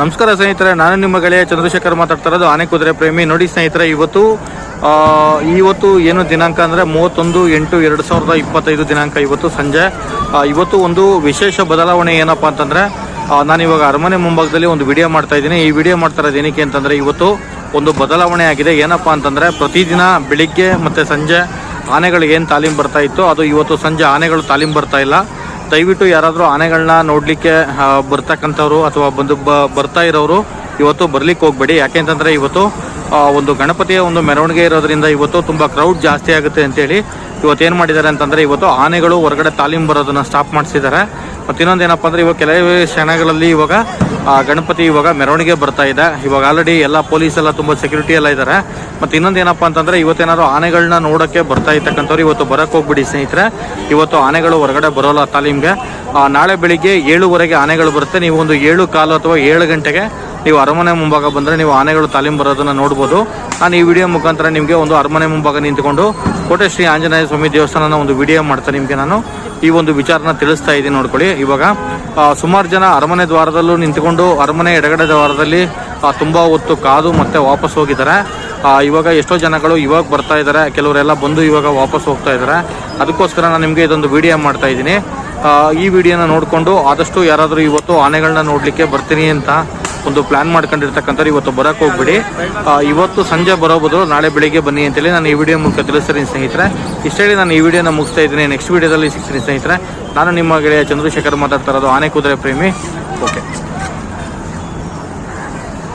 ನಮಸ್ಕಾರ ಸ್ನೇಹಿತರೆ, ನಾನು ನಿಮ್ಮ ಗೆಳೆಯ ಚಂದ್ರಶೇಖರ್ ಮಾತಾಡ್ತಾ ಇರೋದು ಆನೆ ಕುದುರೆ ಪ್ರೇಮಿ. ನೋಡಿ ಸ್ನೇಹಿತರೆ, ಇವತ್ತು ಇವತ್ತು ಏನು ದಿನಾಂಕ ಅಂದರೆ ಮೂವತ್ತೊಂದು ಎಂಟು ಎರಡು ಸಾವಿರದ ಇಪ್ಪತ್ತೈದು ದಿನಾಂಕ ಇವತ್ತು ಸಂಜೆ. ಇವತ್ತು ಒಂದು ವಿಶೇಷ ಬದಲಾವಣೆ ಏನಪ್ಪ ಅಂತಂದರೆ ನಾನು ಇವಾಗ ಅರಮನೆ ಮುಂಭಾಗದಲ್ಲಿ ಒಂದು ವಿಡಿಯೋ ಮಾಡ್ತಾ ಇದ್ದೀನಿ. ಈ ವಿಡಿಯೋ ಮಾಡ್ತಾ ಇರೋದು ಏನಕ್ಕೆ ಅಂತಂದರೆ, ಇವತ್ತು ಒಂದು ಬದಲಾವಣೆ ಆಗಿದೆ. ಏನಪ್ಪ ಅಂತಂದರೆ, ಪ್ರತಿದಿನ ಬೆಳಿಗ್ಗೆ ಮತ್ತು ಸಂಜೆ ಆನೆಗಳಿಗೆ ಏನು ತಾಲೀಮ್ ಬರ್ತಾ ಇತ್ತು, ಅದು ಇವತ್ತು ಸಂಜೆ ಆನೆಗಳು ತಾಲೀಮ್ ಬರ್ತಾ ಇಲ್ಲ. ದಯವಿಟ್ಟು ಯಾರಾದರೂ ಆನೆಗಳನ್ನ ನೋಡಲಿಕ್ಕೆ ಬರ್ತಕ್ಕಂಥವ್ರು ಅಥವಾ ಬಂದು ಬರ್ತಾ ಇರೋರು ಇವತ್ತು ಬರ್ಲಿಕ್ಕೆ ಹೋಗ್ಬೇಡಿ. ಯಾಕೆಂತಂದರೆ ಇವತ್ತು ಒಂದು ಗಣಪತಿಯ ಒಂದು ಮೆರವಣಿಗೆ ಇರೋದ್ರಿಂದ ಇವತ್ತು ತುಂಬ ಕ್ರೌಡ್ ಜಾಸ್ತಿ ಆಗುತ್ತೆ ಅಂತೇಳಿ ಇವತ್ತು ಏನು ಮಾಡಿದ್ದಾರೆ ಅಂತಂದರೆ ಇವತ್ತು ಆನೆಗಳು ಹೊರಗಡೆ ತಾಲೀಮ್ ಬರೋದನ್ನು ಸ್ಟಾಪ್ ಮಾಡಿಸಿದ್ದಾರೆ. ಮತ್ತು ಇನ್ನೊಂದು ಏನಪ್ಪ ಅಂದರೆ ಇವಾಗ ಕೆಲವೇ ಕ್ಷಣಗಳಲ್ಲಿ ಇವಾಗ ಗಣಪತಿ ಇವಾಗ ಮೆರವಣಿಗೆ ಬರ್ತಾ ಇದೆ. ಇವಾಗ ಆಲ್ರೆಡಿ ಎಲ್ಲ ಪೊಲೀಸ್ ಎಲ್ಲ ತುಂಬ ಸೆಕ್ಯೂರಿಟಿ ಎಲ್ಲ ಇದ್ದಾರೆ ಮತ್ತು ಇನ್ನೊಂದು ಏನಪ್ಪ ಅಂತಂದರೆ ಇವತ್ತೇನಾದ್ರು ಆನೆಗಳನ್ನ ನೋಡೋಕ್ಕೆ ಬರ್ತಾ ಇರ್ತಕ್ಕಂಥವ್ರು ಇವತ್ತು ಬರೋಕ್ಕೆ ಹೋಗ್ಬಿಡಿ ಸ್ನೇಹಿತರೆ. ಇವತ್ತು ಆನೆಗಳು ಹೊರಗಡೆ ಬರೋಲ್ಲ ತಾಲೀಮ್ಗೆ. ನಾಳೆ ಬೆಳಿಗ್ಗೆ ಏಳುವರೆಗೆ ಆನೆಗಳು ಬರುತ್ತೆ. ನೀವು ಒಂದು ಏಳು ಕಾಲು ಅಥವಾ ಏಳು ಗಂಟೆಗೆ ನೀವು ಅರಮನೆ ಮುಂಭಾಗ ಬಂದರೆ ನೀವು ಆನೆಗಳು ತಾಲೀಮ್ ಬರೋದನ್ನು ನೋಡ್ಬೋದು. ನಾನು ಈ ವಿಡಿಯೋ ಮುಖಾಂತರ ನಿಮಗೆ ಒಂದು ಅರಮನೆ ಮುಂಭಾಗ ನಿಂತ್ಕೊಂಡು ಕೋಟೆ ಶ್ರೀ ಆಂಜನೇಯ ಸ್ವಾಮಿ ದೇವಸ್ಥಾನನ ಒಂದು ವಿಡಿಯೋ ಮಾಡ್ತಾ ನಿಮಗೆ ನಾನು. ಈ ಒಂದು ವಿಚಾರನ ತಿಳಿಸ್ತಾ ಇದ್ದೀನಿ ನೋಡ್ಕೊಳ್ಳಿ. ಇವಾಗ ಸುಮಾರು ಜನ ಅರಮನೆ ದ್ವಾರದಲ್ಲೂ ನಿಂತ್ಕೊಂಡು ಅರಮನೆ ಎಡಗಡೆ ದ್ವಾರದಲ್ಲಿ ತುಂಬ ಹೊತ್ತು ಕಾದು ಮತ್ತೆ ವಾಪಸ್ ಹೋಗಿದ್ದಾರೆ. ಇವಾಗ ಎಷ್ಟೋ ಜನಗಳು ಇವಾಗ ಬರ್ತಾ ಇದ್ದಾರೆ. ಕೆಲವರೆಲ್ಲ ಬಂದು ಇವಾಗ ವಾಪಸ್ ಹೋಗ್ತಾ ಇದ್ದಾರೆ. ಅದಕ್ಕೋಸ್ಕರ ನಾನು ನಿಮಗೆ ಇದೊಂದು ವಿಡಿಯೋ ಮಾಡ್ತಾ ಇದ್ದೀನಿ. ಈ ವಿಡಿಯೋನ ನೋಡಿಕೊಂಡು ಆದಷ್ಟು ಯಾರಾದರೂ ಇವತ್ತು ಆನೆಗಳನ್ನ ನೋಡಲಿಕ್ಕೆ ಬರ್ತೀನಿ ಅಂತ ಒಂದು ಪ್ಲಾನ್ ಮಾಡ್ಕೊಂಡಿರ್ತಕ್ಕಂಥವ್ರು ಇವತ್ತು ಬರೋಕೆ ಹೋಗ್ಬಿಡಿ. ಇವತ್ತು ಸಂಜೆ ಬರೋ ಬದಲು ನಾಳೆ ಬೆಳಿಗ್ಗೆ ಬನ್ನಿ ಅಂತೇಳಿ ನಾನು ಈ ವಿಡಿಯೋ ಮೂಲಕ ತಿಳಿಸ್ತೀನಿ ಸ್ನೇಹಿತರೆ. ಇಷ್ಟೇ ನಾನು ಈ ವಿಡಿಯೋನ ಮುಗಿಸ್ತಾ ಇದ್ದೀನಿ. ನೆಕ್ಸ್ಟ್ ವಿಡಿಯೋದಲ್ಲಿ ಸಿಗ್ತೀನಿ ಸ್ನೇಹಿತರೆ. ನಾನು ನಿಮ್ಮ ಗೆಳೆಯ ಚಂದ್ರಶೇಖರ್ ಮಾತಾಡ್ತಾ ಇರೋದು ಆನೆ ಕುದುರೆ ಪ್ರೇಮಿ. ಓಕೆ